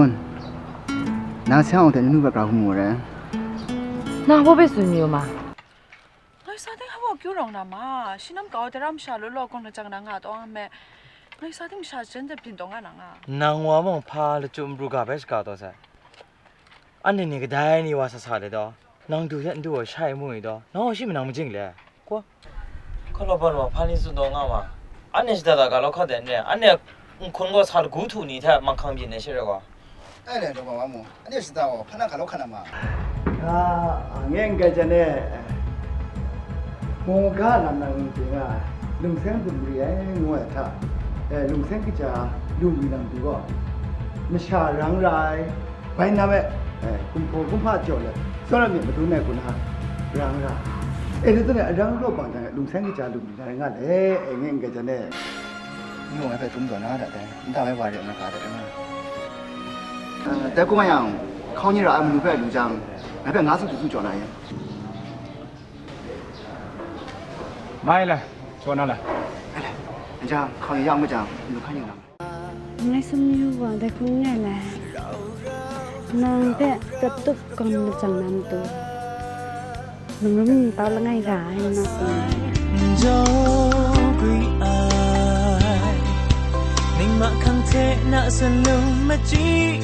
on na sao te nu ba ka hu mo re na bo be su mi o ma ngai sa te ha bo kyu rong na ma shi nam ka o te ram sha lo lo kon na chang na nga to a me ngai sa te mi sha chen de pin to nga na nga na ngwa mo pha le chum bru ka be ka to sa an ne ne ga dai ni wa sa sa le do น้องดูเห็นดูว่าใช่มั้ยดอน้องชื่อมันน้องจริงเลยกว่าခလဘလောဖာလင်းစုံတော့ငါမှာအနေစတာကလောက်ခတဲ့နဲ့အနေခွန်ကစားကူထူနေတဲ့မခံပြင်းနေရှိရကွာ အဲ့လေတော့ဘာမှမဟုတ်အဲ့ဒီစတာကဖနာကလောက်ခဏမှာဒါငင်းကြတဲ့ဘုံကနာမည်တင်ကလုံဆန်းသူရိယငွေထအဲလုံဆန်းကကြာလူမီလံသူကမရှာရန်ရိုင်းဘိုင်းနာမဲ့အဲကုမ္ပကုမ္ပကြော်လေဆောရမြေမတူးနဲ့ကုနာရန်ရာအဲ့ဒီတော့အရန်တော့ပန်တယ်လုံဆန်းကကြာလူမီလံကလည်းငင်းကြတဲ့ညို့အဖက်သုံးတော်နာတဲ့ဒါပဲပါတယ်မကားတယ်နော် တက်ကွမ်းရအောင်ခေါင်းကြီးတော့အမလူပဲလူကြောင်ငါပဲငါးစုတူစုကြော်လာရင်မိုင်းလာချောနာလာဟဲ့လားအကြောင်ခေါင်းကြီးရောက်မကြောင်လူခန့်နေလာ ngay sum yu wa da ku nga la nang pe tatup kon na chang nam tu nung rum pa la ngai ga ai na tu jo gri ai ning ma khang the na san lum ma chi